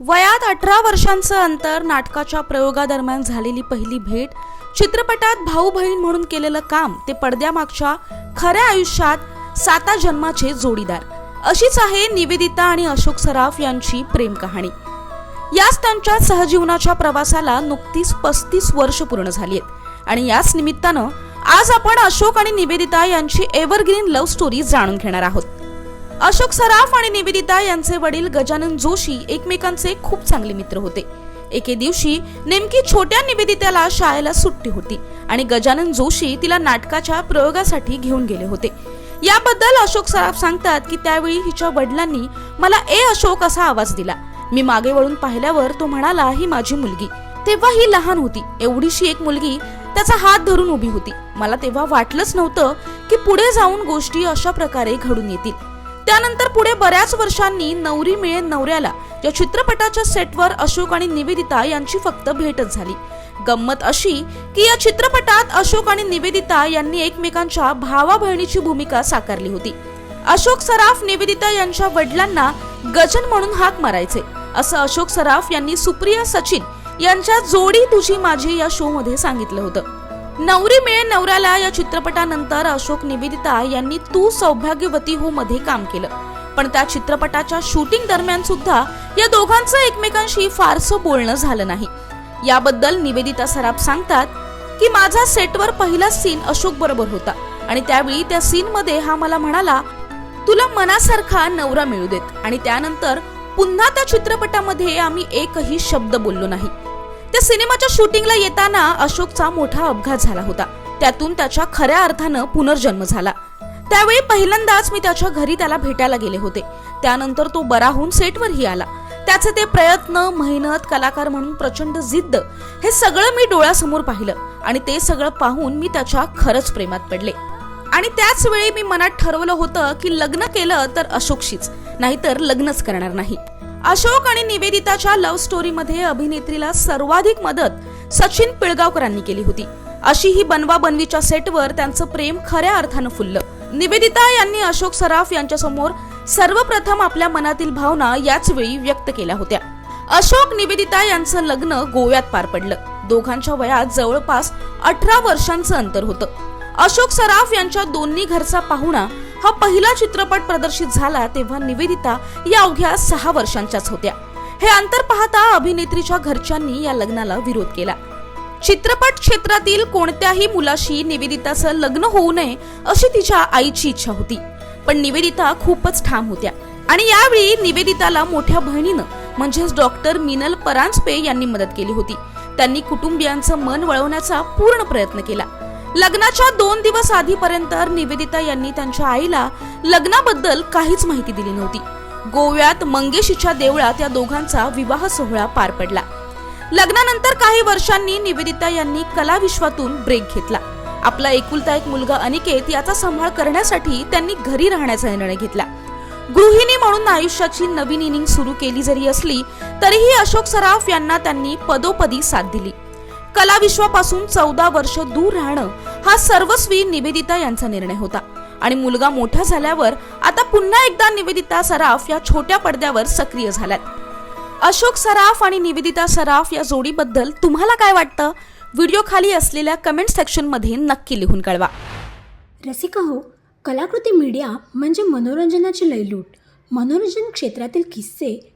वयात अठरा वर्षांचं अंतर नाटकाच्या प्रयोगादरम्यान झालेली पहिली भेट चित्रपटात भाऊ बहीण म्हणून केलेलं काम ते पडद्यामागच्या खऱ्या आयुष्यात साता जन्माचे जोडीदार. अशीच आहे निवेदिता आणि अशोक सराफ यांची प्रेम कहाणी. याच त्यांच्या सहजीवनाच्या प्रवासाला नुकतीच पस्तीस वर्ष पूर्ण झाली आहेत. आणि याच निमित्तानं आज आपण अशोक आणि निवेदिता यांची एव्हरग्रीन लव्ह स्टोरी जाणून घेणार आहोत. अशोक सराफ आणि निवेदिता यांचे वडील गजानन जोशी एकमेकांचे खूप चांगले मित्र होते. एके दिवशी नेमकी छोट्या निवेदिताला शाळेला सुट्टी होती आणि गजानन जोशी तिला नाटकाच्या प्रयोगासाठी घेऊन गेले होते. याबद्दल अशोक सराफ सांगतात की त्यावेळी हिच्या वडिलांनी मला ए अशोक असा आवाज दिला. मी मागे वळून पाहिल्यावर तो म्हणाला ही माझी मुलगी. तेव्हा ही लहान होती. एवढीशी एक मुलगी त्याचा हात धरून उभी होती. मला तेव्हा वाटलंच नव्हतं की पुढे जाऊन गोष्टी अशा प्रकारे घडून येतील. त्यानंतर पुढे बऱ्याच वर्षांनी नवरी मिळे नवऱ्याला या चित्रपटाच्या सेटवर अशोक आणि निवेदिता यांची फक्त भेटच झाली. गंमत अशी की या चित्रपटात अशोक आणि निवेदिता यांनी एकमेकांच्या भावा बहिणीची भूमिका साकारली होती. अशोक सराफ निवेदिता यांच्या वडिलांना गजन म्हणून हाक मारायचे. असं अशोक सराफ यांनी सुप्रिया सचिन यांच्या जोडी तुझी माझी या शो मध्ये सांगितलं होतं. नवरी मिळे नवऱ्याला या चित्रपटानंतर अशोक निवेदिता यांनी तू सौभाग्यवती हो मध्ये काम केलं. पण त्या चित्रपटाच्या शूटिंग दरम्यान सुद्धा या दोघांचं एकमेकांशी फारसं बोलणं झालं नाही. याबद्दल निवेदिता सराफ सांगतात की माझा सेटवर पहिला सीन अशोक बरोबर होता आणि त्यावेळी त्या सीन मध्ये हा मला म्हणाला तुला मनासारखा नवरा मिळू देत. आणि त्यानंतर पुन्हा त्या चित्रपटामध्ये आम्ही एकही शब्द बोललो नाही. त्या सिनेमाच्या शूटिंगला येताना अशोकचा मोठा अपघात झाला होता. त्यातून त्याच्या खऱ्या अर्थानं पुनर्जन्म झाला. त्यावेळी पहिल्यांदाच मी त्याच्या घरी त्याला भेटायला गेले होते. त्यानंतर तो बरा होऊन सेटवरही आला. त्याचे ते प्रयत्न मेहनत कलाकार म्हणून प्रचंड जिद्द हे सगळं मी डोळ्यासमोर पाहिलं आणि ते सगळं पाहून मी त्याच्या खरंच प्रेमात पडले. आणि त्याच वेळी मी मनात ठरवलं होतं की लग्न केलं तर अशोकशीच नाहीतर लग्नच करणार नाही. अशोक आणि निवेदिताच्या लव्ह स्टोरीमध्ये अभिनेत्रीला सर्वाधिक मदत सचिन पिळगावकरांनी केली होती. अशी ही बनवा बनवीच्या सेटवर त्यांचं प्रेम खऱ्या अर्थानं फुललं. निवेदिता यांनी अशोक सराफ यांच्यासमोर सर्वप्रथम आपल्या मनातील भावना याच वेळी व्यक्त केल्या होत्या. अशोक निवेदिता यांचं लग्न गोव्यात पार पडलं. दोघांच्या वयात जवळपास अठरा वर्षांचं अंतर होतं. अशोक सराफ यांच्या दोन्ही घरचा पाहुणा हा पहिला चित्रपट प्रदर्शित झाला तेव्हा निवेदिता या अवघ्या सहा वर्षांच्याच होत्या. हे अंतर पाहता अभिनेत्रीच्या घरच्यांनी या लग्नाला विरोध केला. चित्रपट क्षेत्रातील कोणत्याही मुलाशी निवेदिताचं लग्न होऊ नये अशी तिच्या आईची इच्छा होती. पण निवेदिता खूपच ठाम होत्या आणि यावेळी निवेदिताला मोठ्या बहिणीनं म्हणजेच डॉक्टर मिनल परांजपे यांनी मदत केली होती. त्यांनी कुटुंबियांचं मन वळवण्याचा पूर्ण प्रयत्न केला. लग्नाच्या दोन दिवस आधीपर्यंत निवेदिता यांनी त्यांच्या आईला लग्नाबद्दल काहीच माहिती दिली नव्हती. गोव्यात मंगेशीच्या देवळात या दोघांचा विवाह सोहळा पार पडला. लग्नानंतर काही वर्षांनी निवेदिता यांनी कला विश्वातून ब्रेक घेतला. आपला एकुलता एक मुलगा अनिकेत याचा सांभाळ करण्यासाठी त्यांनी घरी राहण्याचा निर्णय घेतला. गृहिणी म्हणून आयुष्याची नवीन इनिंग सुरू केली जरी असली तरीही अशोक सराफ यांना त्यांनी पदोपदी साथ दिली. कलाविश्वापासून चौदा वर्ष दूर राहणं हा सर्वस्वी निवेदिता यांचा निर्णय होता. आणि मुलगा मोठा झाल्यावर आता पुन्हा एकदा निवेदिता सराफ या छोट्या पडद्यावर सक्रिय झाल्यात. अशोक सराफ आणि निवेदिता सराफ या जोडीबद्दल तुम्हाला काय वाटतं? व्हिडिओ खाली असलेल्या कमेंट सेक्शनमध्ये नक्की लिहून कळवा. रसिका हो कलाकृती मीडिया म्हणजे मनोरंजनाची लयलूट. मनोरंजन क्षेत्रातील किस्से